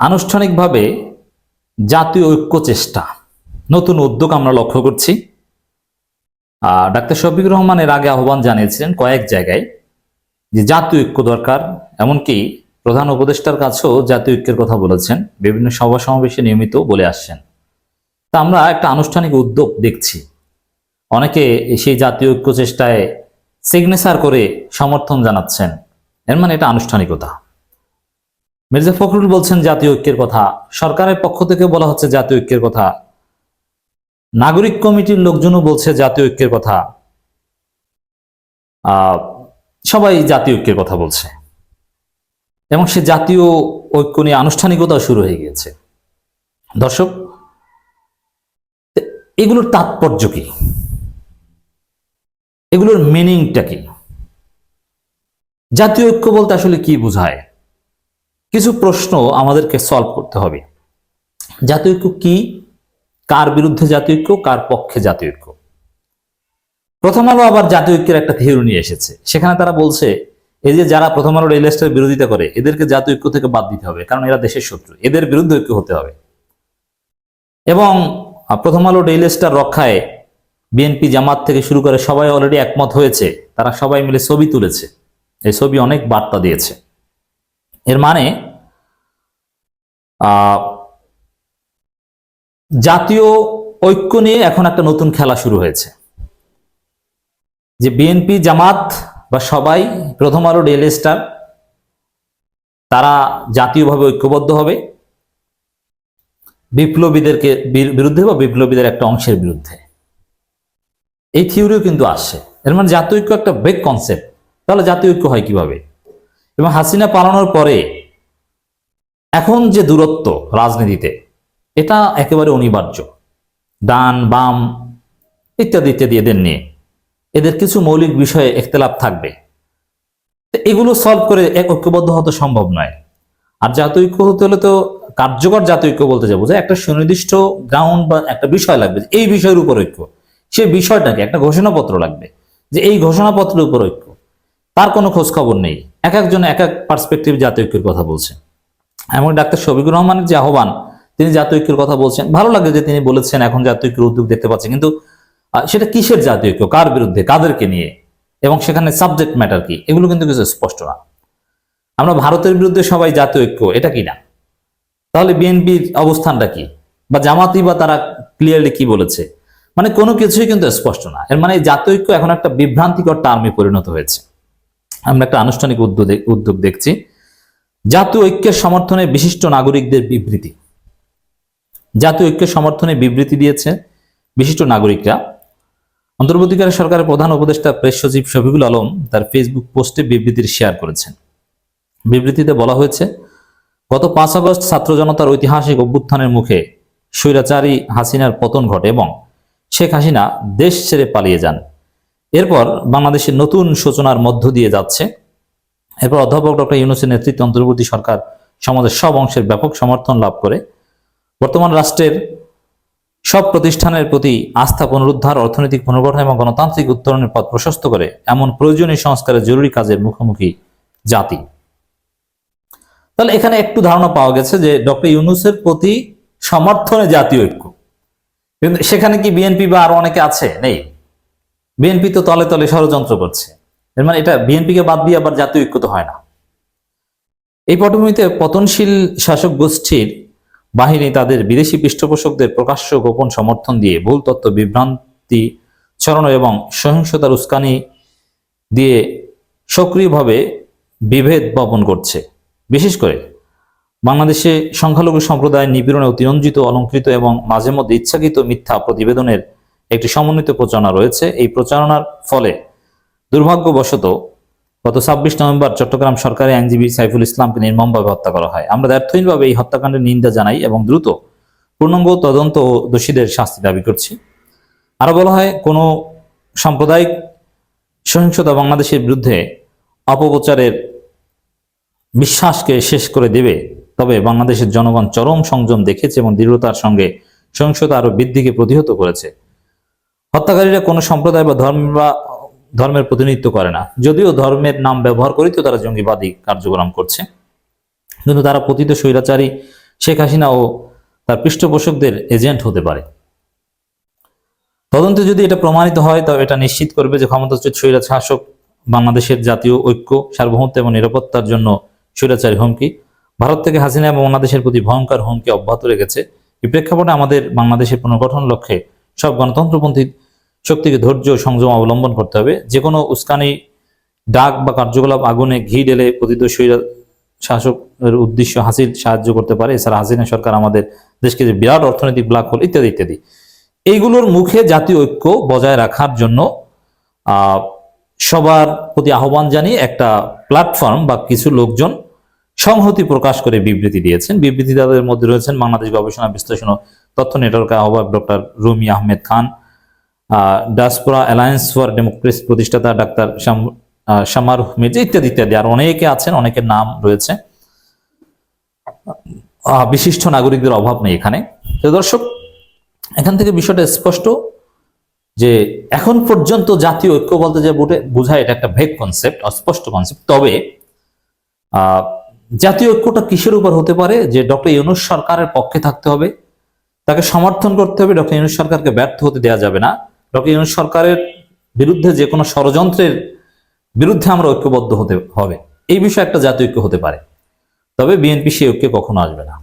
আনুষ্ঠানিকভাবে জাতীয় ঐক্য চেষ্টা। নতুন উদ্যোগ আমরা লক্ষ্য করছি। আহ, ডাক্তার শফিকুর রহমান এর আগে আহ্বান জানিয়েছিলেন কয়েক জায়গায় যে জাতীয় ঐক্য দরকার এমনকি প্রধান উপদেষ্টার কাছেও জাতীয় ঐক্যের কথা বলেছেন। বিভিন্ন সভা সমাবেশে নিয়মিত বলে আসছেন। তা আমরা একটা আনুষ্ঠানিক উদ্যোগ দেখছি। অনেকে সেই জাতীয় ঐক্য চেষ্টায় সিগনেচার করে সমর্থন জানাচ্ছেন। এর মানে এটা আনুষ্ঠানিকতা। মির্জা ফখরুল বলছেন জাতীয় ঐক্যের কথা। সরকারের পক্ষ থেকে বলা হচ্ছে জাতীয় ঐক্যের কথা। নাগরিক কমিটির লোকজনও বলছে জাতীয় ঐক্যের কথা। সবাই জাতীয় ঐক্যের কথা বলছে। এবং সে জাতীয় ঐক্য নিয়ে আনুষ্ঠানিকতা শুরু হয়ে গিয়েছে। দর্শক, এগুলোর তাৎপর্য কি? এগুলোর মিনিংটা কি? জাতীয় ঐক্য বলতে আসলে কি বোঝায়? কিছু প্রশ্ন আমাদেরকে সলভ করতে হবে। জাতীয় ঐক্য কি? কার বিরুদ্ধে জাতীয় ঐক্য? কার পক্ষে জাতীয় ঐক্য? প্রথম আলো আবার জাতীয় ঐক্যের একটা থিওরি নিয়ে এসেছে। সেখানে তারা বলছে, এই যে যারা প্রথম আলো রেল স্টের বিরোধিতা করে, এদেরকে জাতীয় ঐক্য থেকে বাদ দিতে হবে, কারণ এরা দেশের শত্রু। এদের বিরুদ্ধে ঐক্য হতে হবে। এবং প্রথম আলো রেল স্টার রক্ষায় বিএনপি জামাত থেকে শুরু করে সবাই অলরেডি একমত হয়েছে। তারা সবাই মিলে ছবি তুলেছে। এই ছবি অনেক বার্তা দিয়েছে। এর মানে জাতীয় ঐক্য নিয়ে এখন একটা নতুন খেলা শুরু হয়েছে। যে বিএনপি জামাত বা সবাই, প্রথম আলো রেল স্টার, তারা জাতীয়ভাবে ঐক্যবদ্ধ হবে। বিপ্লবীদেরকে বিরুদ্ধে বা বিপ্লবীদের একটা অংশের বিরুদ্ধে। এই থিওরিও কিন্তু আসছে। এর মানে জাতীয় ঐক্য একটা বেগ কনসেপ্ট তাহলে জাতীয় ঐক্য হয় কীভাবে? এবং হাসিনা পালানোর পরে এখন যে দূরত্ব রাজনীতিতে, এটা একেবারে অনিবার্য। ডান, বাম ইত্যাদি ইত্যাদি এদের নিয়ে। এদের কিছু মৌলিক বিষয়ে একতলাপ থাকবে। এগুলো সলভ করে এক ঐক্যবদ্ধ হতে সম্ভব নয়। আর জাতীয় ঐক্য হতে হলে তো কার্যকর জাতীয় ঐক্য বলতে যাব যে একটা সুনির্দিষ্ট গ্রাউন্ড বা একটা বিষয় লাগবে এই বিষয়ের উপর ঐক্য। সে বিষয়টাকে একটা ঘোষণাপত্র লাগবে যে এই ঘোষণাপত্রের উপর ঐক্য। তার কোনো খোঁজ খবর নেই। এক একজন এক এক পার্সপেক্টিভ জাতীয় ঐক্যের কথা বলছে এমন ডাক্তার শফিকুর রহমানের যে আহ্বান, তিনি জাতীয় ঐক্যের কথা বলছেন। ভালো লাগে যে তিনি বলেছেন, এখন জাতীয় ঐক্যের উদ্যোগ দেখতে পাচ্ছেন। কিন্তু সেটা কিসের জাতীয় ঐক্য? কার বিরুদ্ধে? কাদেরকে নিয়ে? এবং সেখানে সাবজেক্ট ম্যাটার কি? এগুলো কিন্তু কিছু স্পষ্ট না। আমরা ভারতের বিরুদ্ধে সবাই জাতীয় ঐক্য, এটা কি না? তাহলে বিএনপির অবস্থানটা কি? বা জামাতি বা তারা ক্লিয়ারলি কি বলেছে? মানে কোনো কিছুই কিন্তু স্পষ্ট না। এর মানে জাতীয় ঐক্য এখন একটা বিভ্রান্তিকর টার্মে পরিণত হয়েছে। আমরা একটা আনুষ্ঠানিক উদ্যোগ উদ্যোগ দেখছি। জাতীয় ঐক্যের সমর্থনে বিশিষ্ট নাগরিকদের বিবৃতি। জাতীয় ঐক্যের সমর্থনে বিবৃতি দিয়েছে বিশিষ্ট নাগরিকরা। অন্তর্বর্তীকালীন সরকারের প্রধান উপদেষ্টা প্রেস সচিব শফিকুল আলম তার ফেসবুক পোস্টে বিবৃতির শেয়ার করেছেন। বিবৃতিতে বলা হয়েছে, গত পাঁচ আগস্ট ছাত্র জনতার ঐতিহাসিক অভ্যুত্থানের মুখে স্বৈরাচারী হাসিনার পতন ঘটে এবং শেখ হাসিনা দেশ ছেড়ে পালিয়ে যান। এরপর বাংলাদেশের নতুন সূচনার মধ্য দিয়ে যাচ্ছে। এরপর অধ্যাপক ডক্টর ইউনুসের নেতৃত্বে অন্তর্বর্তী সরকার সমাজের সব অংশের ব্যাপক সমর্থন লাভ করে। বর্তমান রাষ্ট্রের সব প্রতিষ্ঠানের প্রতি আস্থা পুনরুদ্ধার, অর্থনৈতিক পুনর্গঠন এবং গণতান্ত্রিক উত্তরণের পথ প্রশস্ত করে এমন প্রয়োজনীয় সংস্কারের জরুরি কাজের মুখোমুখি জাতি। তাহলে এখানে একটু ধারণা পাওয়া গেছে যে ডক্টর ইউনুসের প্রতি সমর্থনে জাতীয় ঐক্য। কিন্তু সেখানে কি বিএনপি বা আরও অনেকে আছে? নেই। বিএনপি তো তলে তলে ষড়যন্ত্র করছে। এর মানে এটা বিএনপিকে বাদ দিয়ে আবার জাতীয় ঐক্য তো হয় না। এই পটভূমিতে পতনশীল শাসক গোষ্ঠীর বাহিনী তাদের বিদেশি পৃষ্ঠপোষকদের প্রকাশ্য গোপন সমর্থন দিয়ে ভুল তত্ত্ব বিভ্রান্তি, ছড়ানো এবং সহিংসতার উস্কানি দিয়ে সক্রিয়ভাবে বিভেদ বপন করছে। বিশেষ করে বাংলাদেশে সংখ্যালঘু সম্প্রদায় নিপীড়নে অতিরঞ্জিত, অলঙ্কৃত এবং মাঝে মধ্যে ইচ্ছাকৃত মিথ্যা প্রতিবেদনের একটি সমন্বিত প্রচারণা রয়েছে। এই প্রচারণার ফলে দুর্ভাগ্যবশত গত ছাব্বিশ নভেম্বর চট্টগ্রাম সরকারি আইনজীবী সাইফুল ইসলামকে নির্মমভাবে হত্যা করা হয়। আমরা ব্যর্থহীনভাবে এই হত্যাকাণ্ডের নিন্দা জানাই এবং দ্রুত পূর্ণাঙ্গ তদন্ত ও দোষীদের শাস্তি দাবি করছি। আরও বলা হয়, কোনো সাম্প্রদায়িক সহিংসতা বাংলাদেশের বিরুদ্ধে অপপ্রচারের বিশ্বাসকে শেষ করে দেবে, তবে বাংলাদেশের জনগণ চরম সংযম দেখেছে এবং দৃঢ়তার সঙ্গে সহিংসতা আরও বৃদ্ধিকে প্রতিহত করেছে। হত্যাকারীরা কোনো সম্প্রদায় বা ধর্ম বা ধর্মের প্রতিনিধিত্ব করে না। যদিও ধর্মের নাম ব্যবহার করেই তো তারা জঙ্গিবাদী কার্যক্রম করছে। কিন্তু তারা পতিত স্বৈরাচারী শেখ হাসিনা ও তার পৃষ্ঠপোষকদের এজেন্ট হতে পারে। তদন্তে যদি এটা প্রমাণিত হয় তবে এটা নিশ্চিত করবে যে ক্ষমতাচ্যুত স্বৈরাচ শাসক বাংলাদেশের জাতীয় ঐক্য, সার্বভৌমত্ব এবং নিরাপত্তার জন্য স্বৈরাচারী হুমকি, ভারত থেকে হাসিনা এবং বাংলাদেশের প্রতি ভয়ঙ্কর হুমকি অব্যাহত রেখেছে। এই প্রেক্ষাপটে আমাদের বাংলাদেশের পুনর্গঠন লক্ষ্যে সব গণতন্ত্রপন্থী শক্তিকে ধৈর্য সংযম অবলম্বন করতে হবে। যে কোনো উস্কানি, ডাক বা কার্যকলাপ আগুনে ঘি ঢেলে স্বৈরা শাসকের উদ্দেশ্য হাসিল, সাহায্য করতে পারে। এছাড়া হাসিনা সরকার আমাদের দেশকে যে বিরাট অর্থনৈতিক ব্ল্যাক হোল ইত্যাদি ইত্যাদি। এইগুলোর মুখে জাতীয় ঐক্য বজায় রাখার জন্য সবার প্রতি আহ্বান জানিয়ে একটা প্ল্যাটফর্ম বা কিছু লোকজন সংহতি প্রকাশ করে বিবৃতি দিয়েছেন। বিবৃতি তাদের মধ্যে রয়েছেন বাংলাদেশ গবেষণা বিশ্লেষণ তথ্য নেটওয়ার্কের আহ্বায়ক doctor Rumi Ahmed Khan diaspora alliance for democracy প্রতিষ্ঠাতা ডাক্তার শামার মির্জা ইত্যাদি ইত্যাদি। আর অনেকে আছেন, অনেকের নাম রয়েছে। বিশিষ্ট নাগরিকদের অভাব নেই এখানে। দর্শক, এখান থেকে বিষয়টা স্পষ্ট যে এখন পর্যন্ত জাতীয় ঐক্য বলতে যে বোঝায় এটা একটা ভেগ কনসেপ্ট অস্পষ্ট কনসেপ্ট তবে জাতীয় ঐক্যটা কিসের উপর হতে পারে? যে ডক্টর ইউনুস সরকারের পক্ষে থাকতে হবে তাকে সমর্থন করতে হবে, ডক্টর ইউনুস সরকারকে ব্যর্থ হতে দেওয়া যাবে না। ডক্টর ইউনুস সরকারের বিরুদ্ধে যে কোনো ষড়যন্ত্রের বিরুদ্ধে আমরা ঐক্যবদ্ধ হতে হবে। এই বিষয়ে একটা জাতীয় ঐক্য হতে পারে। তবে বিএনপি সেই ঐক্যে কখনো আসবে না।